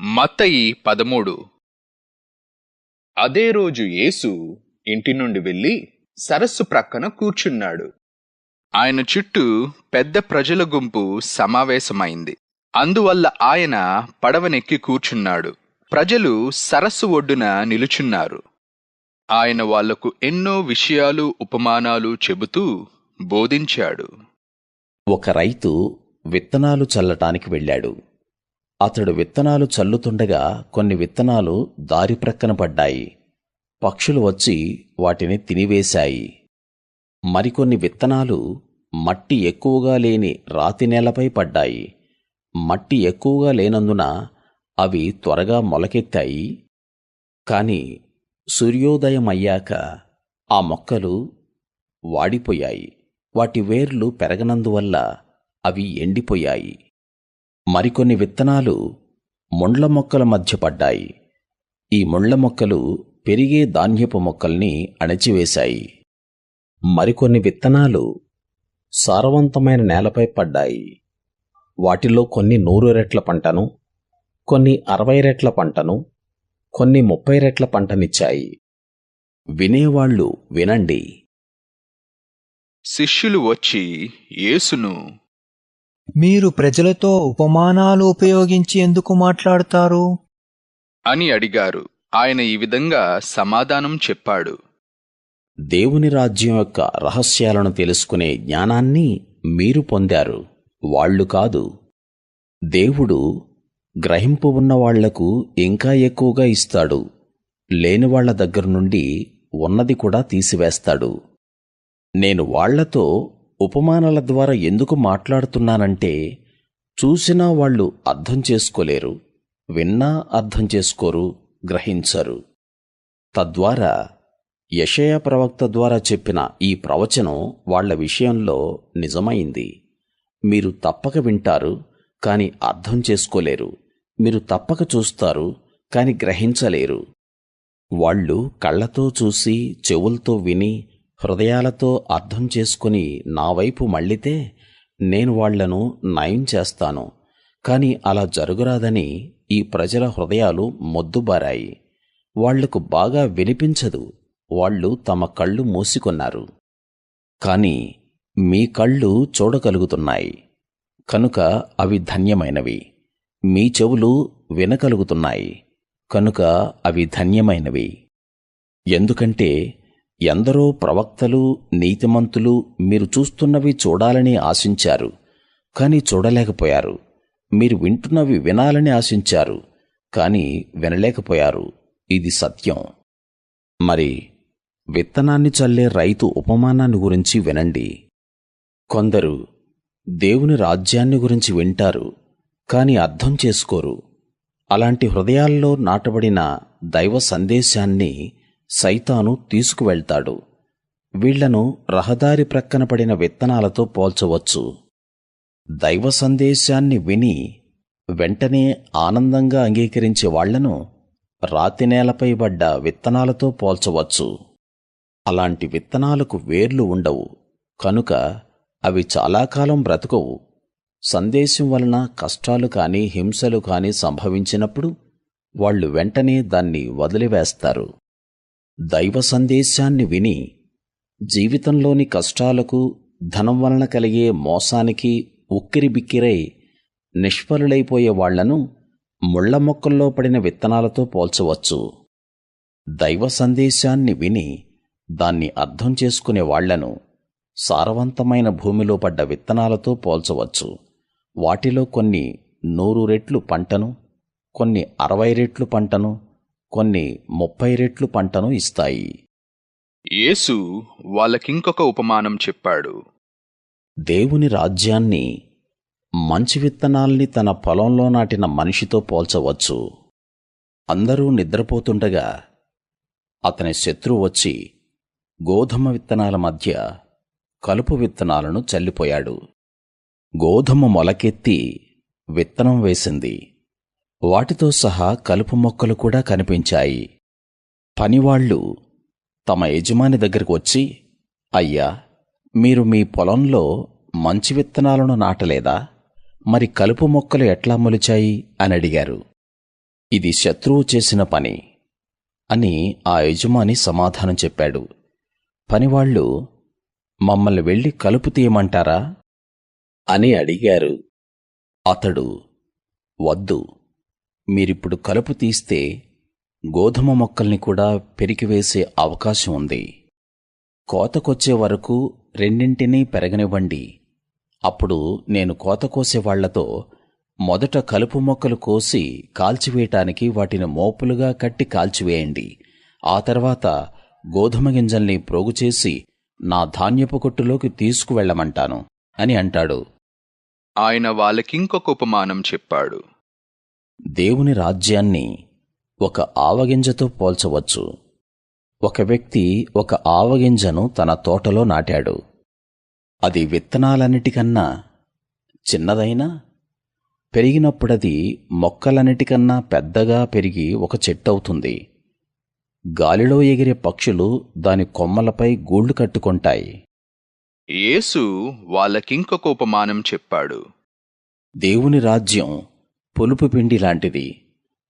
మత్తయి పదమూడు. అదే రోజు యేసు ఇంటి నుండి వెళ్ళి సరస్సు ప్రక్కన కూర్చున్నాడు. ఆయన చుట్టూ పెద్ద ప్రజల గుంపు సమావేశమైంది. అందువల్ల ఆయన పడవనెక్కి కూర్చున్నాడు. ప్రజలు సరస్సు ఒడ్డున నిలుచున్నారు. ఆయన వాళ్ళకు ఎన్నో విషయాలు ఉపమానాలు చెబుతూ బోధించాడు. ఒక రైతు విత్తనాలు చల్లటానికి వెళ్ళాడు. అతడు విత్తనాలు చల్లుతుండగా కొన్ని విత్తనాలు దారి ప్రక్కన పడ్డాయి. పక్షులు వచ్చి వాటిని తినివేశాయి. మరికొన్ని విత్తనాలు మట్టి ఎక్కువగా లేని రాతి నేలపై పడ్డాయి. మట్టి ఎక్కువగా లేనందున అవి త్వరగా మొలకెత్తాయి. కాని సూర్యోదయం అయ్యాక ఆ మొక్కలు వాడిపోయాయి. వాటి వేర్లు పెరగనందువల్ల అవి ఎండిపోయాయి. మరికొన్ని విత్తనాలు ముండ్ల మొక్కల మధ్య పడ్డాయి. ఈ ముండ్ల మొక్కలు పెరిగే ధాన్యపు మొక్కల్ని అణచివేశాయి. మరికొన్ని విత్తనాలు సారవంతమైన నేలపై పడ్డాయి. వాటిలో కొన్ని నూరు రెట్ల పంటను కొన్ని అరవై రెట్ల పంటను కొన్ని ముప్పై రెట్ల పంటనిచ్చాయి. వినేవాళ్ళు వినండి. శిష్యులు వచ్చి యేసును మీరు ప్రజలతో ఉపమానాలు ఉపయోగించి ఎందుకు మాట్లాడతారు? అని అడిగారు. ఆయన ఈ విధంగా సమాధానం చెప్పాడు. దేవుని రాజ్యం యొక్క రహస్యాలను తెలుసుకునే జ్ఞానాన్ని మీరు పొందారు. వాళ్ళు కాదు. దేవుడు గ్రహింపు ఉన్న వాళ్ళకు ఇంకా ఎక్కువగా ఇస్తాడు. లేని వాళ్ళ దగ్గర నుండి ఉన్నది కూడా తీసివేస్తాడు. నేను వాళ్ళతో ఉపమానాల ద్వారా ఎందుకు మాట్లాడుతున్నానంటే చూసినా వాళ్ళు అర్థం చేసుకోలేరు విన్నా అర్థం చేసుకోరు గ్రహించరు. తద్వారా యషయ ప్రవక్త ద్వారా చెప్పిన ఈ ప్రవచనం వాళ్ళ విషయంలో నిజమైంది. మీరు తప్పక వింటారు కాని అర్థం చేసుకోలేరు. మీరు తప్పక చూస్తారు కాని గ్రహించలేరు. వాళ్ళు కళ్ళతో చూసి చెవులతో విని హృదయాలతో అర్థం చేసుకుని నా వైపు మళ్ళితే నేను వాళ్ళను నయం చేస్తాను. కాని అలా జరుగురాదని ఈ ప్రజల హృదయాలు మొద్దుబారాయి. వాళ్ళకు బాగా వినిపించదు. వాళ్ళు తమ కళ్ళు మూసుకున్నారు. కాని మీ కళ్ళు చూడగలుగుతున్నాయి. కనుక అవి ధన్యమైనవి. మీ చెవులు వినగలుగుతున్నాయి. కనుక అవి ధన్యమైనవి. ఎందుకంటే ఎందరో ప్రవక్తలు నీతిమంతులు మీరు చూస్తున్నవి చూడాలని ఆశించారు కాని చూడలేకపోయారు. మీరు వింటున్నవి వినాలని ఆశించారు కాని వినలేకపోయారు. ఇది సత్యం. మరి విత్తనాన్ని చల్లే రైతు ఉపమానాన్ని గురించి వినండి. కొందరు దేవుని రాజ్యాన్ని గురించి వింటారు కాని అర్థం చేసుకోరు. అలాంటి హృదయాల్లో నాటబడిన దైవ సందేశాన్ని సైతాను తీసుకువెళ్తాడు. వీళ్ళను రహదారి ప్రక్కన పడిన విత్తనాలతో పోల్చవచ్చు. దైవ సందేశాన్ని విని వెంటనే ఆనందంగా అంగీకరించే వాళ్ళను రాతినేలపై పడ్డ విత్తనాలతో పోల్చవచ్చు. అలాంటి విత్తనాలకు వేర్లు ఉండవు. కనుక అవి చాలా కాలం బ్రతకవు. సందేశం వలన కష్టాలు కాని హింసలు కాని సంభవించినప్పుడు వాళ్ళు వెంటనే దాన్ని వదిలివేస్తారు. దైవ సందేశాన్ని విని జీవితంలోని కష్టాలకు ధనం వలన కలిగే మోసానికి ఉక్కిరిబిక్కిరై నిష్ఫలులైపోయే వాళ్ళను ముళ్ళ మొక్కల్లో పడిన విత్తనాలతో పోల్చవచ్చు. దైవ సందేశాన్ని విని దాన్ని అర్థం చేసుకునే వాళ్ళను సారవంతమైన భూమిలో పడ్డ విత్తనాలతో పోల్చవచ్చు. వాటిలో కొన్ని నూరు రెట్లు పంటను కొన్ని అరవై రెట్లు పంటను కొన్ని ముప్పై రెట్లు పంటను ఇస్తాయి. యేసు వాళ్ళకింకొక ఉపమానం చెప్పాడు. దేవుని రాజ్యాన్ని మంచి విత్తనాల్ని తన పొలంలో నాటిన మనిషితో పోల్చవచ్చు. అందరూ నిద్రపోతుండగా అతని శత్రువు వచ్చి గోధుమ విత్తనాల మధ్య కలుపు విత్తనాలను చల్లిపోయాడు. గోధుమ మొలకెత్తి విత్తనం వేసింది. వాటితో సహా కలుపు మొక్కలు కూడా కనిపించాయి. పనివాళ్ళు తమ యజమాని దగ్గరకు వచ్చి అయ్యా మీరు మీ పొలంలో మంచి విత్తనాలను నాటలేదా? మరి కలుపు మొక్కలు ఎట్లా మొలిచాయి? అని అడిగారు. ఇది శత్రువు చేసిన పని అని ఆ యజమాని సమాధానం చెప్పాడు. పనివాళ్ళు మమ్మల్ని వెళ్ళి కలుపు తీయమంటారా? అని అడిగారు. అతడు వద్దు మీరిప్పుడు కలుపు తీస్తే గోధుమ మొక్కల్ని కూడా పెరికివేసే అవకాశం ఉంది. కోతకొచ్చే వరకు రెండింటినీ పెరగనివ్వండి. అప్పుడు నేను కోత కోసేవాళ్ళతో మొదట కలుపు మొక్కలు కోసి కాల్చివేయటానికి వాటిని మోపులుగా కట్టి కాల్చివేయండి. ఆ తర్వాత గోధుమ గింజల్ని ప్రోగుచేసి నా ధాన్యపు కొట్టులోకి తీసుకువెళ్ళమంటాను అని అంటాడు. ఆయన వాళ్ళకింకొక ఉపమానం చెప్పాడు. దేవుని రాజ్యాన్ని ఒక ఆవగింజతో పోల్చవచ్చు. ఒక వ్యక్తి ఒక ఆవగింజను తన తోటలో నాటాడు. అది విత్తనాలన్నిటికన్నా చిన్నదైనా పెరిగినప్పుడది మొక్కలన్నిటికన్నా పెద్దగా పెరిగి ఒక చెట్టవుతుంది. గాలిలో ఎగిరే పక్షులు దాని కొమ్మలపై గూళ్ళు కట్టుకొంటాయి. యేసు వాళ్ళకింకొక ఉపమానం చెప్పాడు. దేవుని రాజ్యం పులుపు పిండి లాంటిది.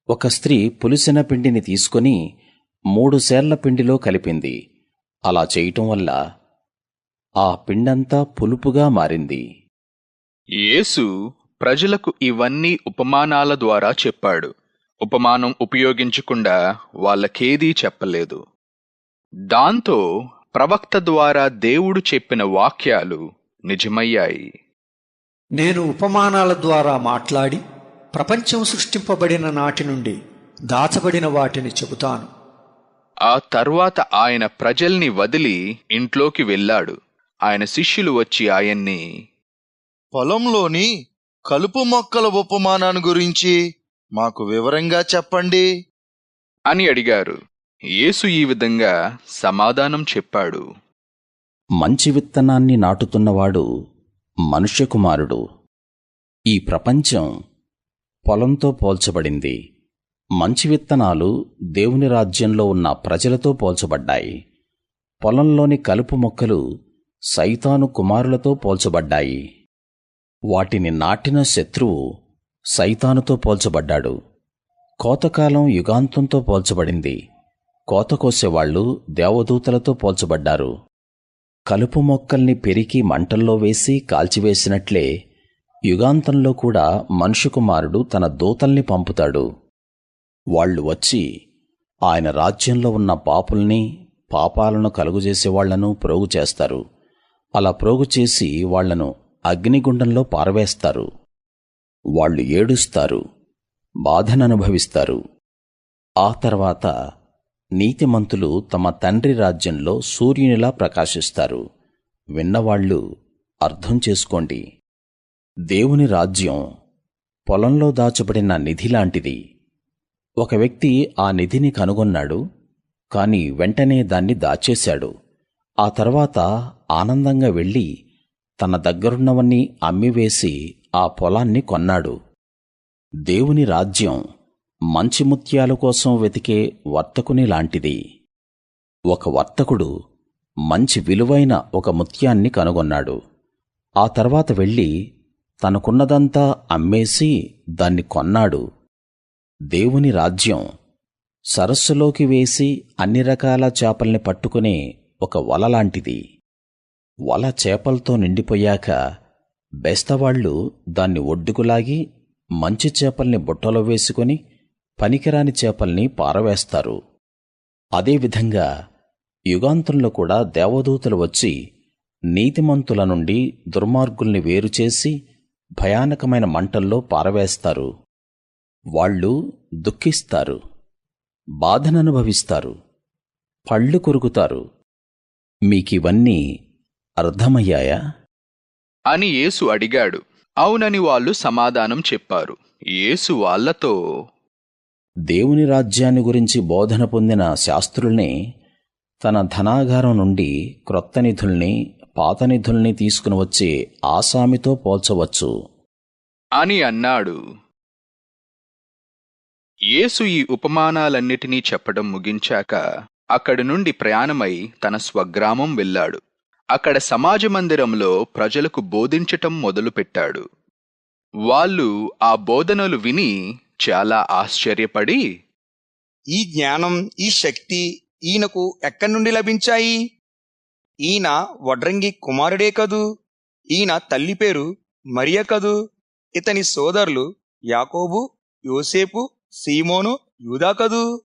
ఒక స్త్రీ పులిసిన పిండిని తీసుకొని మూడు సేర్ల పిండిలో కలిపింది. అలా చేయటం వల్ల ఆ పిండంతా పులుపుగా మారింది. యేసు ప్రజలకు ఇవన్నీ ఉపమానాల ద్వారా చెప్పాడు. ఉపమానం ఉపయోగించకుండా వాళ్ళకేదీ చెప్పలేదు. దాంతో ప్రవక్త ద్వారా దేవుడు చెప్పిన వాక్యాలు నిజమయ్యాయి. నేను ఉపమానాల ద్వారా మాట్లాడి ప్రపంచం సృష్టింపబడిన నాటి నుండి దాచబడిన వాటిని చెబుతాను. ఆ తర్వాత ఆయన ప్రజల్ని వదిలి ఇంట్లోకి వెళ్ళాడు. ఆయన శిష్యులు వచ్చి ఆయన్ని పొలంలోని కలుపు మొక్కల ఉపమానాన్ని గురించి మాకు వివరంగా చెప్పండి. అని అడిగారు. యేసు ఈ విధంగా సమాధానం చెప్పాడు. మంచి విత్తనాన్ని నాటుతున్నవాడు మనుష్య కుమారుడు ఈ ప్రపంచం పొలంతో పోల్చబడింది. మంచి విత్తనాలు దేవుని రాజ్యంలో ఉన్న ప్రజలతో పోల్చబడ్డాయి. పొలంలోని కలుపు మొక్కలు సైతాను కుమారులతో పోల్చబడ్డాయి. వాటిని నాటిన శత్రువు సైతానుతో పోల్చబడ్డాడు. కోతకాలం యుగాంతంతో పోల్చబడింది. కోత కోసేవాళ్ళు దేవదూతలతో పోల్చబడ్డారు. కలుపు మొక్కల్ని పెరికి మంటల్లో వేసి కాల్చివేసినట్లే యుగాంతంలో కూడా మనుష్య కుమారుడు తన దూతల్ని పంపుతాడు. వాళ్ళు వచ్చి ఆయన రాజ్యంలో ఉన్న పాపుల్ని పాపాలను కలుగుజేసేవాళ్ళను ప్రోగుచేస్తారు అలా ప్రోగు చేసి వాళ్ళను అగ్నిగుండంలో పారవేస్తారు. వాళ్ళు ఏడుస్తారు బాధననుభవిస్తారు. ఆ తర్వాత నీతిమంతులు తమ తండ్రి రాజ్యంలో సూర్యునిలా ప్రకాశిస్తారు. విన్నవాళ్ళు అర్థం చేసుకోండి. దేవుని రాజ్యం పొలంలో దాచబడిన నిధి లాంటిది ఒక వ్యక్తి ఆ నిధిని కనుగొన్నాడు కాని వెంటనే దాన్ని దాచేశాడు. ఆ తర్వాత ఆనందంగా వెళ్ళి తన దగ్గరున్నవన్నీ అమ్మివేసి ఆ పొలాన్ని కొన్నాడు. దేవుని రాజ్యం మంచి ముత్యాల కోసం వెతికే వర్తకుని లాంటిది. ఒక వర్తకుడు మంచి విలువైన ఒక ముత్యాన్ని కనుగొన్నాడు. ఆ తర్వాత వెళ్ళి తనకున్నదంతా అమ్మేసి దాన్ని కొన్నాడు. దేవుని రాజ్యం సరస్సులోకి వేసి అన్ని రకాల చేపల్ని పట్టుకునే ఒక వల లాంటిది. వల చేపలతో నిండిపోయాక బెస్తవాళ్ళు దాన్ని ఒడ్డుకులాగి మంచి చేపల్ని బుట్టలో వేసుకొని పనికిరాని చేపల్ని పారవేస్తారు. అదేవిధంగా యుగాంతంలో కూడా దేవదూతలు వచ్చి నీతిమంతుల నుండి దుర్మార్గుల్ని వేరుచేసి భయానకమైన మంటల్లో పారవేస్తారు. వాళ్ళు దుఃఖిస్తారు. బాధననుభవిస్తారు. పళ్ళు కొరుకుతారు. మీకివన్నీ అర్థమయ్యాయా? అని యేసు అడిగాడు. అవునని వాళ్ళు సమాధానం చెప్పారు. యేసు వాళ్ళతో దేవుని రాజ్యాన్ని గురించి బోధన పొందిన శాస్త్రుల్ని తన ధనాగారం నుండి క్రొత్త నిధుల్ని పాత నిధుల్ని తీసుకుని వచ్చే ఆసామితో పోల్చవచ్చు. అని అన్నాడు. యేసు ఈ ఉపమానాలన్నిటినీ చెప్పడం ముగించాక అక్కడి నుండి ప్రయాణమై తన స్వగ్రామం వెళ్ళాడు. అక్కడ సమాజ మందిరంలో ప్రజలకు బోధించటం మొదలుపెట్టాడు. వాళ్ళు ఆ బోధనలు విని చాలా ఆశ్చర్యపడి ఈ జ్ఞానం ఈ శక్తి ఈయనకు ఎక్కడి నుండి లభించాయి? ఈయన వడ్రంగి కుమారుడే కదూ? ఈయన తల్లి పేరు మరియ కదూ? ఇతని సోదరులు యాకోబు యోసేపు సీమోను యూదా కదూ?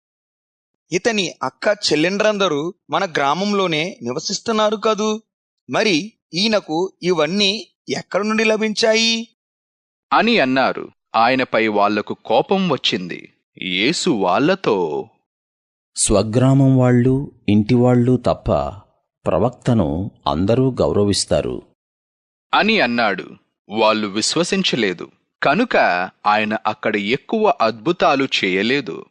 ఇతని అక్క చెల్లెండ్రందరూ మన గ్రామంలోనే నివసిస్తున్నారు కదూ? మరి ఈయనకు ఇవన్నీ ఎక్కడి నుండి లభించాయి? అని అన్నారు. ఆయనపై వాళ్ళకు కోపం వచ్చింది. యేసు వాళ్ళతో స్వగ్రామం వాళ్ళు ఇంటివాళ్ళు తప్ప ప్రవక్తను అందరూ గౌరవిస్తారు. అని అన్నాడు. వాళ్ళు విశ్వసించలేదు. కనుక ఆయన అక్కడ ఎక్కువ అద్భుతాలు చేయలేదు.